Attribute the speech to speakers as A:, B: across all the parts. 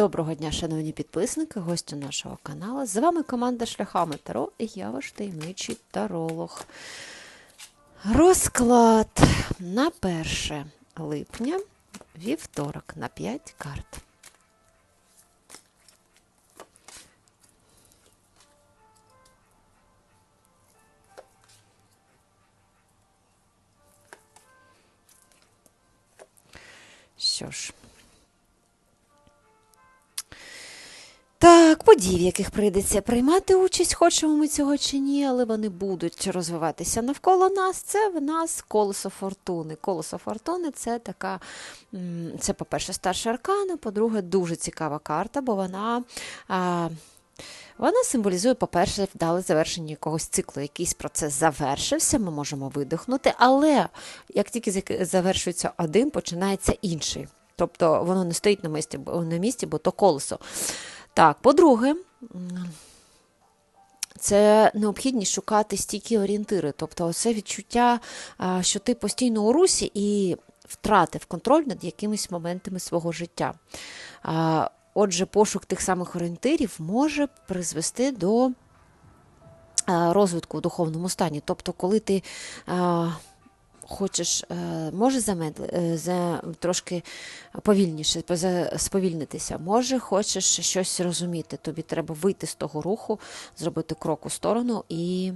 A: Доброго дня, шановні підписники, гості нашого каналу. З вами команда Шляхами Таро і я ваш таємничий таролог. Розклад на 1 липня, вівторок, на 5 карт. Що ж. Так, подій, в яких прийдеться приймати участь, хочемо ми цього чи ні, але вони будуть розвиватися навколо нас. Це в нас колесо фортуни. Колесо фортуни це така, це, по-перше, старша аркана, по-друге, дуже цікава карта, бо вона. А, вона символізує, по-перше, вдале завершення якогось циклу. Якийсь процес завершився, ми можемо видихнути, але як тільки завершується один, починається інший. Тобто воно не стоїть на місці, на місці, бо то колесо. Так, по-друге, це необхідність шукати стійкі орієнтири. Тобто, це відчуття, що ти постійно у русі і втратив контроль над якимись моментами свого життя. Отже, пошук тих самих орієнтирів може призвести до розвитку в духовному стані. Тобто, коли ти хочеш, е, може замедли, е, за, трошки повільніше, сповільнитися, може хочеш щось розуміти, тобі треба вийти з того руху, зробити крок у сторону і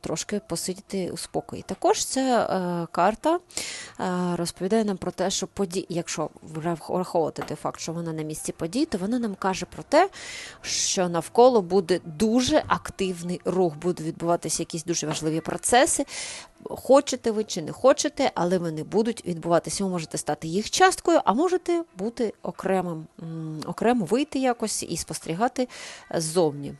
A: трошки посидіти у спокої. Також ця е, карта е, розповідає нам про те, що подій, якщо враховувати той факт, що вона на місці подій, то вона нам каже про те, що навколо буде дуже активний рух, будуть відбуватися якісь дуже важливі процеси. Хочете ви чи не хочете, але вони будуть відбуватися. Ви можете стати їх часткою, а можете бути окремим, окремо вийти якось і спостерігати ззовні.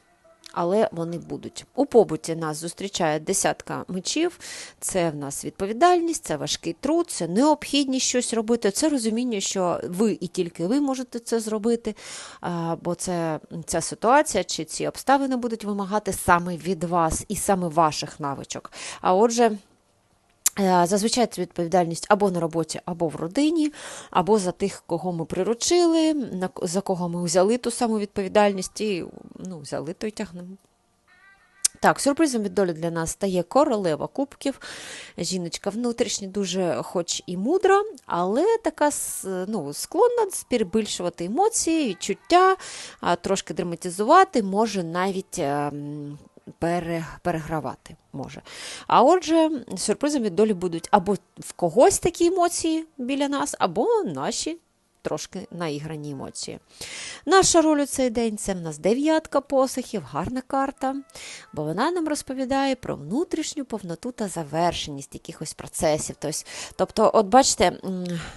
A: Але вони будуть. У побуті нас зустрічає десятка мечів. Це в нас відповідальність, це важкий труд, це необхідність щось робити. Це розуміння, що ви і тільки ви можете це зробити, бо це ця ситуація чи ці обставини будуть вимагати саме від вас і саме ваших навичок. А отже. Е, Зазвичай це відповідальність або на роботі, або в родині, або за тих, кого ми приручили, за кого ми взяли ту саму відповідальність і ну, взяли, то й тягнемо. Так, сюрпризом від долі для нас стає королева кубків. Жіночка внутрішня дуже хоч і мудра, але така ну, склонна перебільшувати емоції, відчуття, трошки драматизувати, може навіть ем, пере, перегравати. може. А отже, сюрпризом від долі будуть або в когось такі емоції біля нас, або наші трошки наіграні емоції. Наша роль у цей день це в нас дев'ятка посохів, гарна карта, бо вона нам розповідає про внутрішню повноту та завершеність якихось процесів. Тобто, от бачите,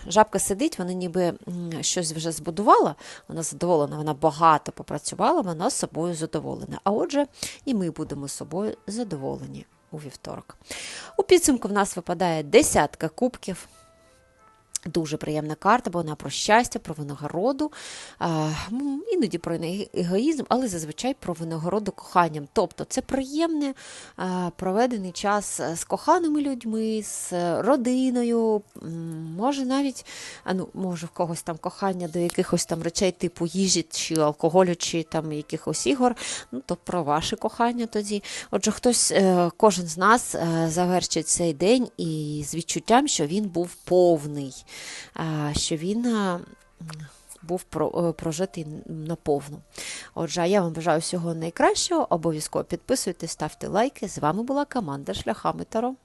A: жабка сидить, вона ніби щось вже збудувала, вона задоволена, вона багато попрацювала, вона з собою задоволена. А отже, і ми будемо з собою задоволені у вівторок. У підсумку в нас випадає десятка кубків. Дуже приємна карта, бо вона про щастя, про винагороду, іноді про егоїзм, але зазвичай про винагороду коханням. Тобто це приємний а, проведений час з коханими людьми, з родиною, може навіть, а ну, може в когось там кохання до якихось там речей, типу їжі чи алкоголю, чи там якихось ігор, ну то про ваше кохання тоді. Отже, хтось, е, кожен з нас е, завершить цей день і з відчуттям, що він був повний, що він був е, прожитий наповну. Отже, я вам бажаю всього найкращого. Обов'язково підписуйтесь, ставте лайки. З вами була команда Шляхами Таро.